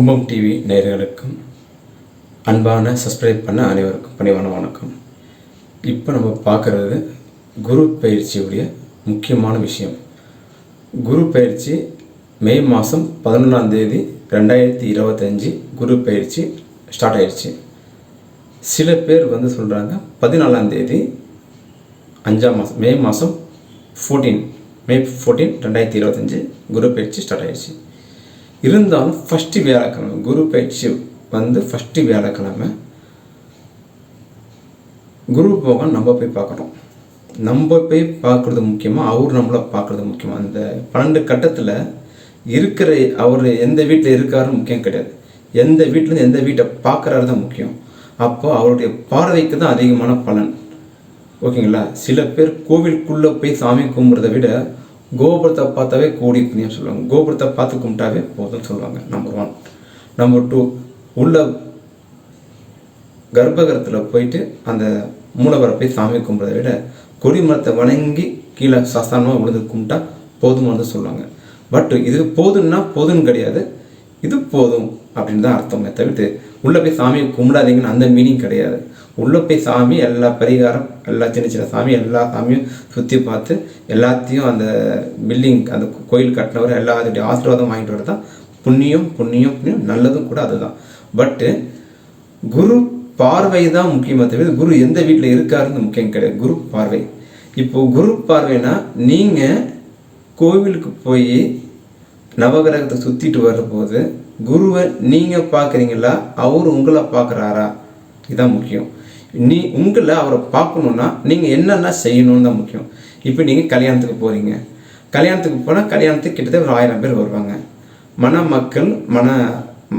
கும்பம் டிவி நேயர்களுக்கும் அன்பான சப்ஸ்கிரைப் பண்ண அனைவருக்கும் பணிவான வணக்கம். இப்போ நம்ம பார்க்குறது குரு பயிற்சியுடைய முக்கியமான விஷயம். குரு பயிற்சி மே மாதம் பதினொன்றாம் தேதி ரெண்டாயிரத்தி இருபத்தஞ்சி குரு பயிற்சி ஸ்டார்ட் ஆயிடுச்சு. சில பேர் வந்து சொல்கிறாங்க பதினாலாம் தேதி அஞ்சாம் மாதம் மே மாதம் ஃபோர்டீன் மே ஃபோர்டீன் ரெண்டாயிரத்தி இருபத்தஞ்சி குரு பயிற்சி ஸ்டார்ட் ஆயிடுச்சு. இருந்தாலும் ஃபஸ்ட்டு வியாழக்கிழமை குரு பயிற்சி வந்து ஃபஸ்ட்டு வியாழக்கிழமை. குரு போகம் நம்ம போய் பார்க்குறோம் நம்ம போய் பார்க்குறது முக்கியமாக அவர் நம்மளை பார்க்குறது முக்கியமாக அந்த பன்னெண்டு கட்டத்தில் இருக்கிற அவர் எந்த வீட்டில் இருக்காருன்னு முக்கியம் கிடையாது. எந்த வீட்டிலேருந்து எந்த வீட்டை பார்க்குறாரு தான் முக்கியம். அப்போ அவருடைய பார்வைக்கு தான் அதிகமான பலன். ஓகேங்களா? சில பேர் கோவிலுக்குள்ளே போய் சாமி கும்பிட்றத விட கோபுரத்தை பார்த்தாவே கோடி புண்ணியம் சொல்லுவாங்க. கோபுரத்தை பார்த்து கும்பிட்டாவே போதும்னு சொல்லுவாங்க நம்பர் ஒன் நம்பர் டூ உள்ள கர்ப்பகரத்தில் போயிட்டு அந்த மூலவரை போய் சாமி கும்பிட்றத விட கொடிமரத்தை வணங்கி கீழே சஸ்தானமாக விழுந்து கும்பிட்டா போதுமானது சொல்லுவாங்க. பட் இது போதும்னா போதும்னு கிடையாது. இது போதும் அப்படின்னு தான் அர்த்தமே தவிர்த்து உள்ளே போய் சாமியை கும்பிடாதீங்கன்னு அந்த மீனிங் கிடையாது. உள்ளே போய் சாமி எல்லா பரிகாரம் எல்லா சின்ன சின்ன சாமி எல்லா சாமியும் சுற்றி பார்த்து எல்லாத்தையும் அந்த பில்டிங் அந்த கோயில் கட்டினவர் எல்லாத்துடைய ஆசீர்வாதம் வாங்கிட்டு வர தான். புண்ணியம் புண்ணியம் புண்ணியம் நல்லதும் கூட அதுதான். பட்டு குரு பார்வை தான் முக்கியமாக தவிர குரு எந்த வீட்டில் இருக்காருன்னு முக்கியம் கிடையாது. குரு பார்வை. இப்போ குரு பார்வைனா நீங்கள் கோவிலுக்கு போய் நவகிரகத்தை சுற்றிட்டு வரும்போது குருவை நீங்கள் பார்க்குறீங்களா? அவர் உங்களை பார்க்குறாரா? இதுதான் முக்கியம். நீ உங்களை அவரை பார்க்கணுன்னா நீங்கள் என்னென்ன செய்யணும்னு தான் முக்கியம். இப்போ நீங்கள் கல்யாணத்துக்கு போகிறீங்க கல்யாணத்துக்கு போனால் கல்யாணத்துக்கு கிட்டத்தட்ட ஒரு ஆயிரம் பேர் வருவாங்க. மணமக்கள் மன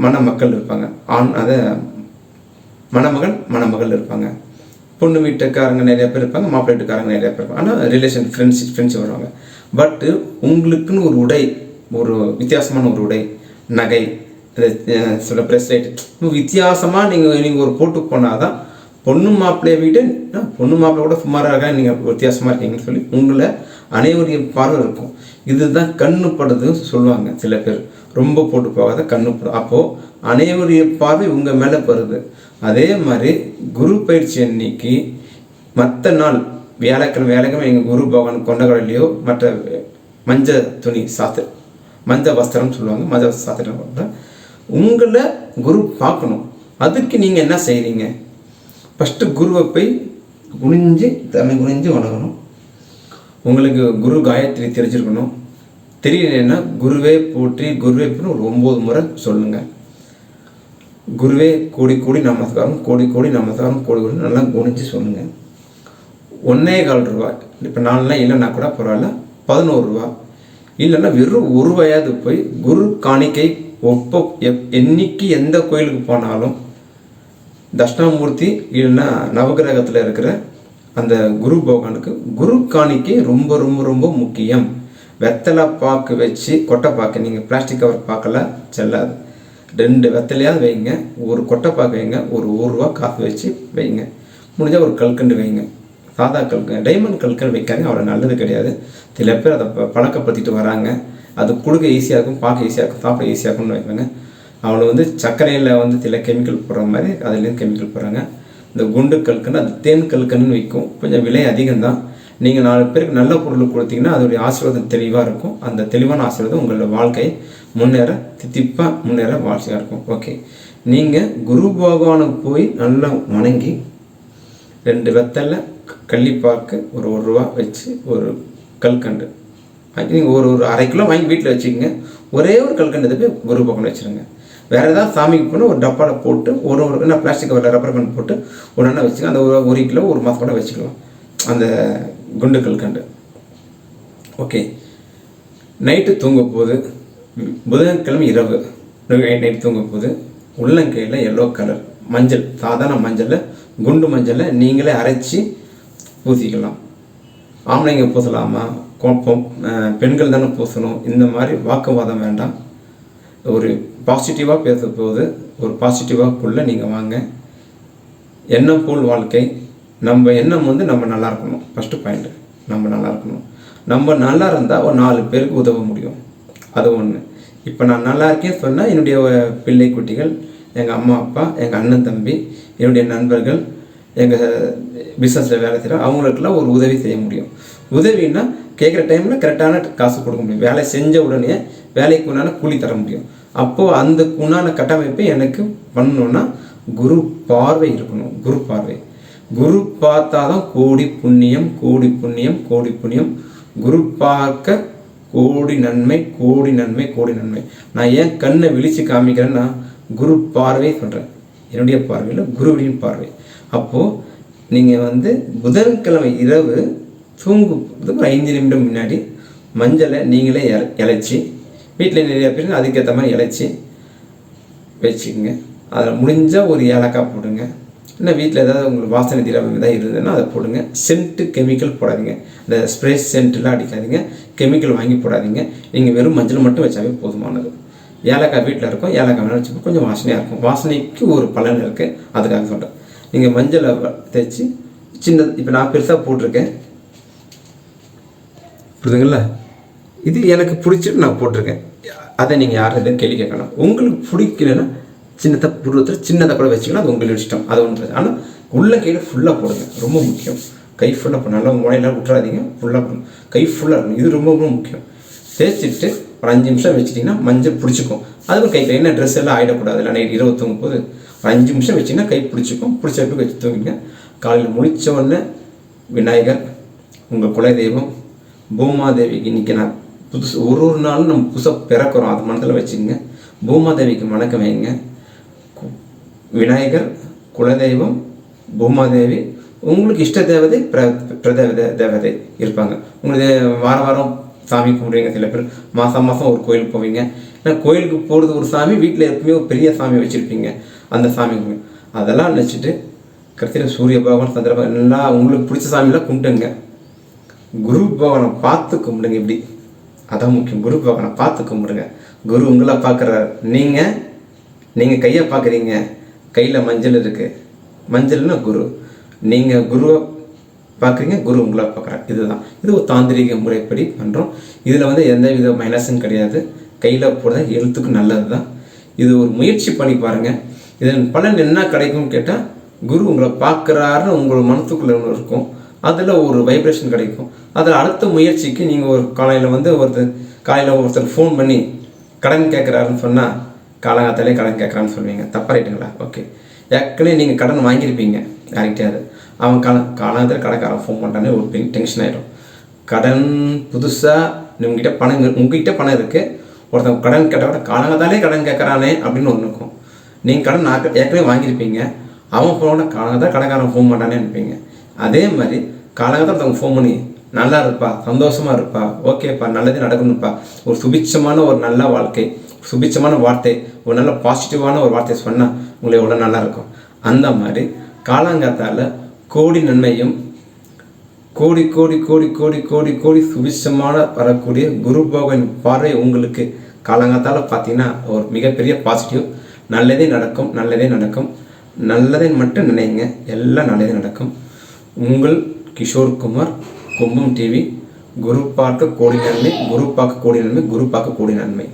மணமக்கள் இருப்பாங்க. ஆண் அதை மணமகன் மணமகள் இருப்பாங்க. பொண்ணு வீட்டுக்காரங்க நிறைய பேர் இருப்பாங்க மாப்பிள்ளை வீட்டுக்காரங்க நிறைய பேர் இருப்பாங்க. ஆனால் ரிலேஷன் ஃப்ரெண்ட்ஸ் ஃப்ரெண்ட்ஸ் வருவாங்க. பட்டு உங்களுக்குன்னு ஒரு உடை ஒரு வித்தியாசமான ஒரு உடை நகை சில ப்ரெஸ்லைட் வித்தியாசமாக நீங்கள் நீங்கள் ஒரு போட்டு போனால் தான் பொண்ணு மாப்பிள்ளையை விட நான் பொண்ணு மாப்பிள்ளை கூட சுமாராக இருக்கா? நீங்கள் வித்தியாசமாக இருக்கீங்கன்னு சொல்லி உங்களை அனைவருடைய பார்வை இருக்கும் இதுதான் கண்ணு படுதுன்னு சொல்லுவாங்க சில பேர். ரொம்ப போட்டு போகாத கண்ணு படும் அப்போது அனைவருடைய பார்வை உங்கள் மேலே வருது அதே மாதிரி குரு பயிற்சி அன்னைக்கு மற்ற நாள் வியாழக்கிழமை வியாழக்கிழமை எங்கள் குரு பகவான் கொண்டகடலையோ மற்ற மஞ்சள் துணி சாத்திர மஞ்சள் வஸ்திரம் சொல்லுவாங்க மஞ்ச சாத்திரம் உங்களை குரு பார்க்கணும். அதுக்கு நீங்கள் என்ன செய்கிறீங்க ஃபஸ்ட்டு குருவை போய் குனிஞ்சு தன்னை குனிஞ்சு வணங்கணும். உங்களுக்கு குரு காயத்ரி தெரிஞ்சிருக்கணும். தெரியலன்னா குருவே போற்றி குருவே ஒரு ஒம்பது முறை சொல்லுங்கள் குருவே கோடி கோடி நமஸ்காரம் கோடி கோடி நமஸ்காரம் கோடி கோடி நல்லா குனிஞ்சு சொல்லுங்கள் ஒன்னே கால் ரூபா. இப்போ நாலுலாம் இல்லைன்னா கூட பரவாயில்ல பதினோரு ரூபா. இல்லைன்னா வெறும் ஒரு ரூபாயாவது போய் குரு காணிக்கை ஒப்ப எப் என்னைக்கு எந்த கோயிலுக்கு போனாலும் தட்சிணாமூர்த்தி இல்லைன்னா நவகிரகத்தில் இருக்கிற அந்த குரு பகவானுக்கு குரு காணிக்கை ரொம்ப ரொம்ப ரொம்ப முக்கியம். வெத்தலை பாக்கு வச்சு கொட்டை பாக்கு நீங்கள் பிளாஸ்டிக் கவர் பார்க்கல செல்லாது. ரெண்டு வெத்தலையாவது வைங்க ஒரு கொட்டை பாக்கு வைங்க ஒரு ஒரு ரூபா காஃபி வச்சு வைங்க. முடிஞ்சால் ஒரு கல்கண்டு வைங்க. சாதா கல்கண்டு டைமண்ட் கல்கண்டு வைக்காதீங்க அவ்வளோ நல்லது கிடையாது. சில பேர் அதை ப- பழக்கப்படுத்திட்டு வராங்க. அது கொடுக்க ஈஸியாக இருக்கும் பார்க்க ஈஸியாக இருக்கும் சாப்பிட ஈஸியாக இருக்கும்னு வைப்பாங்க. அவனை வந்து சர்க்கரையில் வந்து சில கெமிக்கல் போடுற மாதிரி அதுலேயும் கெமிக்கல் போடுறாங்க. இந்த குண்டு கல்கண்டு அது தேன் கல்கண்டுன்னு விற்கும். கொஞ்சம் விலை அதிகம்தான். நீங்கள் நாலு பேருக்கு நல்ல பொருள் கொடுத்தீங்கன்னா அதோடைய ஆசீர்வாதம் தெளிவாக இருக்கும். அந்த தெளிவான ஆசீர்வாதம் உங்களோட வாழ்க்கை முன்னேற தித்திப்பாக முன்னேற வாழ்க்கையாக இருக்கும். ஓகே நீங்கள் குரு பகவானுக்கு போய் நல்லா வணங்கி ரெண்டு வெத்தலை கள்ளிப்பாக்கு ஒரு ஒரு ரூபா வச்சு ஒரு கல்கண்டு. வாங்கி நீங்கள் ஒரு ஒரு அரை கிலோ வாங்கி வீட்டில் வச்சுக்கோங்க. ஒரே ஒரு கல்கண்டு போய் குரு பக்கம் வச்சுருங்க. வேறு ஏதாவது சாமிக்கு போனால் ஒரு டப்பாவில் போட்டு ஒரு ஒரு என்ன பிளாஸ்டிக் கவரில் ரப்பர் பேண்ட் போட்டு ஒரு எண்ணெய் வச்சுக்க அந்த ஒரு ஒரு கிலோ ஒரு மாதம் கூட வச்சுக்கலாம். அந்த குண்டு. கல்கண்டு ஓகே. நைட்டு தூங்க போது புதன்கிழமை இரவு நைட்டு தூங்கும் போது உள்ளங்கையில் எல்லோ கலர் மஞ்சள் சாதாரண மஞ்சளில் குண்டு மஞ்சளை நீங்களே அரைச்சி பூசிக்கலாம். ஆம்பளைங்க பூசலாமா? கோப்பம் பெண்கள் தானே பூசணும். இந்த மாதிரி வாக்குவாதம் வேண்டாம். ஒரு பாசிட்டிவாக பேச போது ஒரு பாசிட்டிவாக்குள்ளே நீங்கள் வாங்க. எண்ணம் போல் வாழ்க்கை. நம்ம எண்ணம் வந்து நம்ம நல்லா இருக்கணும். ஃபஸ்ட்டு பாயிண்ட் நம்ம நல்லா இருக்கணும். நம்ம நல்லா இருந்தால் ஒரு நாலு பேருக்கு உதவ முடியும். அது ஒன்று இப்போ நான் நல்லா இருக்கேன்னு சொன்னால் என்னுடைய பிள்ளை குட்டிகள் எங்கள் அம்மா அப்பா எங்கள் அண்ணன் தம்பி என்னுடைய நண்பர்கள் எங்கள் பிஸ்னஸில் வேலை செய்கிற அவங்களுக்கெல்லாம் ஒரு உதவி செய்ய முடியும். உதவின்னா கேட்குற டைமில் கரெக்டான காசு கொடுக்க முடியும். வேலை செஞ்ச உடனே வேலைக்கு உண்டான கூலி தர முடியும். அப்போது அந்த உண்டான கட்டமைப்பை எனக்கு பண்ணணுன்னா குரு பார்வை இருக்கணும். குரு பார்வை. குரு பார்த்தாதான் கோடி புண்ணியம் கோடி புண்ணியம் கோடி புண்ணியம். குரு பார்க்க கோடி நன்மை கோடி நன்மை கோடி நன்மை. நான் ஏன் கண்ணை விழித்து காமிக்கிறேன்னா குரு பார்வை சொல்கிறேன் என்னுடைய பார்வையில் குருவின் பார்வை. அப்போது நீங்கள் வந்து புதன்கிழமை இரவு தூங்கு ஒரு ஐந்து நிமிடம் முன்னாடி மஞ்சளை நீங்களே இலைச்சி வீட்டில் நிறைய பேர் அதுக்கேற்ற மாதிரி இழைச்சி வச்சுக்கோங்க. அதில் முடிஞ்சால் ஒரு ஏலக்காய் போடுங்க. இல்லை வீட்டில் ஏதாவது உங்களுக்கு வாசனை திரவம் ஏதாவது இருந்ததுன்னா அதை போடுங்க. சென்ட்டு கெமிக்கல் போடாதீங்க. இந்த ஸ்ப்ரே சென்ட்லாம் அடிக்காதீங்க. கெமிக்கல் வாங்கி போடாதீங்க. நீங்கள் வெறும் மஞ்சள் மட்டும் வச்சாவே போதுமானது. ஏலக்காய் வீட்டில் இருக்கும். ஏலக்காய் மேலே வச்சுக்கோ கொஞ்சம் வாசனையாக இருக்கும். வாசனைக்கு ஒரு பலன் இருக்குது அதுக்காக சொல்கிறேன் நீங்கள் மஞ்சளை தேய்ச்சி சின்ன இப்போ நான் பெருசாக போட்டிருக்கேன். புரியுதுங்களா? இது எனக்கு பிடிச்சிட்டு நான் போட்டிருக்கேன். அதை நீங்கள் யாரும் எதுவும் கேள்வி கேட்கணும் உங்களுக்கு பிடிக்கலன்னா சின்னத்தை புருவத்தில் சின்னதை கூட வச்சுக்கலாம். அது உங்களுக்கு இஷ்டம். அது ஒன்று ஆனால் உள்ள கையில் ஃபுல்லாக போடுங்க. ரொம்ப முக்கியம். கை ஃபுல்லாக நல்லா முனையெல்லாம் விட்டுறாதீங்க ஃபுல்லாக போடணும் கை ஃபுல்லாக இருக்கணும். இது ரொம்ப ரொம்ப முக்கியம். தேய்ச்சிட்டு ஒரு அஞ்சு நிமிஷம் வச்சிட்டிங்கன்னா மஞ்சள் பிடிச்சிக்கும். அதுவும் கை என்ன ட்ரெஸ் எல்லாம் ஆகிடக்கூடாது இல்லை நைட் இரவு தூங்கும் போது ஒரு அஞ்சு நிமிஷம் வச்சிங்கன்னா கை பிடிச்சிக்கும். பிடிச்ச வச்சு தூங்கிங்க. காலையில் முடித்த உடனே விநாயகர் உங்கள் குலதெய்வம் பூமாதேவிக்கு இன்றைக்கி நான் புதுசு ஒரு ஒரு நாளும் நம்ம புதுசாக பிறக்கிறோம். அது மனதில் வச்சுக்கோங்க. பூமாதேவிக்கு வணக்கம் வைங்க. விநாயகர் குலதெய்வம் பூமாதேவி உங்களுக்கு இஷ்ட தேவதை பிர பிரதேவதை தேவதை இருப்பாங்க. உங்களுக்கு வார வாரம் சாமி கும்பிடுவீங்க சில பேர். மாதம் மாதம் ஒரு கோயிலுக்கு போவீங்க. ஏன்னா கோயிலுக்கு போகிறது ஒரு சாமி வீட்டில் எப்பவுமே ஒரு பெரிய சாமி வச்சுருப்பீங்க. அந்த சாமி அதெல்லாம் நினச்சிட்டு கடைசியில் சூரிய பகவான் சந்திர பகவான் எல்லாம் உங்களுக்கு பிடிச்ச சாமியெல்லாம் கும்பிட்டுங்க குரு பகவானை பார்த்து கும்பிடுங்க இப்படி. அதான் முக்கியம். குரு பகவானை பார்த்து கும்பிடுங்க குரு உங்களை பார்க்குறாரு. நீங்கள் நீங்கள் கையை பார்க்குறீங்க. கையில் மஞ்சள் இருக்குது மஞ்சள்னா குரு. நீங்கள் குருவை பார்க்குறீங்க குரு உங்களை பார்க்குறாரு. இதுதான். இது ஒரு தாந்திரிக முறைப்படி பண்ணுறோம் இதில் வந்து எந்த வித மைனஸும் கிடையாது. கையில் போடுறது எழுத்துக்கு நல்லது தான் இது ஒரு முயற்சி பண்ணி பாருங்கள் இதன் பலன் என்ன கிடைக்கும்னு கேட்டால் குரு உங்களை பார்க்குறாருன்னு உங்களோட மனத்துக்குள்ளே ஒன்று இருக்கும். அதில் ஒரு வைப்ரேஷன் கிடைக்கும். அதில் அடுத்த முயற்சிக்கு நீங்கள் ஒரு காலையில் வந்து ஒருத்தர் காலையில் ஒருத்தர் ஃபோன் பண்ணி கடன் கேட்குறாருன்னு சொன்னால் காலங்காத்தாலே கடன் கேட்குறான்னு சொல்லுவீங்க. தப்பாக ரைட்டுங்களா? ஓகே ஏற்கனவே நீங்கள் கடன் வாங்கியிருப்பீங்க. யார்கிட்டயாவது. அவன் கால காலங்காலத்தில் கடைக்காரன் ஃபோன் பண்ணுறானே ஒரு பெரிய டென்ஷன் ஆகிடும் கடன் புதுசாக உங்ககிட்ட பணம் உங்ககிட்ட பணம் இருக்குது ஒருத்தன் கடன் கேட்ட காலங்காத்தாலே கடன் கேட்குறானே அப்படின்னு ஒன்று இருக்கும். நீங்கள் கடன் நான் ஏற்கனவே வாங்கியிருப்பீங்க. அவன் ஃபோனோட காலங்காத்தால் கடைக்காரன் ஃபோன் பண்ணானே நினைப்பீங்க அதே மாதிரி காலகட்டத்தில் ஒருத்தவங்க ஃபோன் பண்ணி நல்லா இருப்பா சந்தோஷமாக இருப்பா ஓகேப்பா நல்லதே நடக்கணும்ப்பா. ஒரு சுபிட்சமான ஒரு நல்ல வாழ்க்கை சுபிட்சமான வார்த்தை ஒரு நல்ல பாசிட்டிவான ஒரு வார்த்தை சொன்னால் உங்களுக்கு எவ்வளோ நல்லா இருக்கும் அந்த மாதிரி காலாங்காத்தால கோடி நன்மையும் கோடி கோடி கோடி கோடி கோடி கோடி சுபிட்சமான வரக்கூடிய குரு பகவான் பார்வை உங்களுக்கு காலங்காத்தால் பார்த்தீங்கன்னா ஒரு மிகப்பெரிய பாசிட்டிவ் நல்லதே நடக்கும் நல்லதே நடக்கும். நல்லதை மட்டும் நினைங்க எல்லாம் நல்லதே நடக்கும். உங்கள் கிஷோர் குமார் கும்பம் டிவி குரு பார்க்க கோடி நன்மை குரு பார்க்க கோடி நன்மை குரு பார்க்க கோடி நன்மை.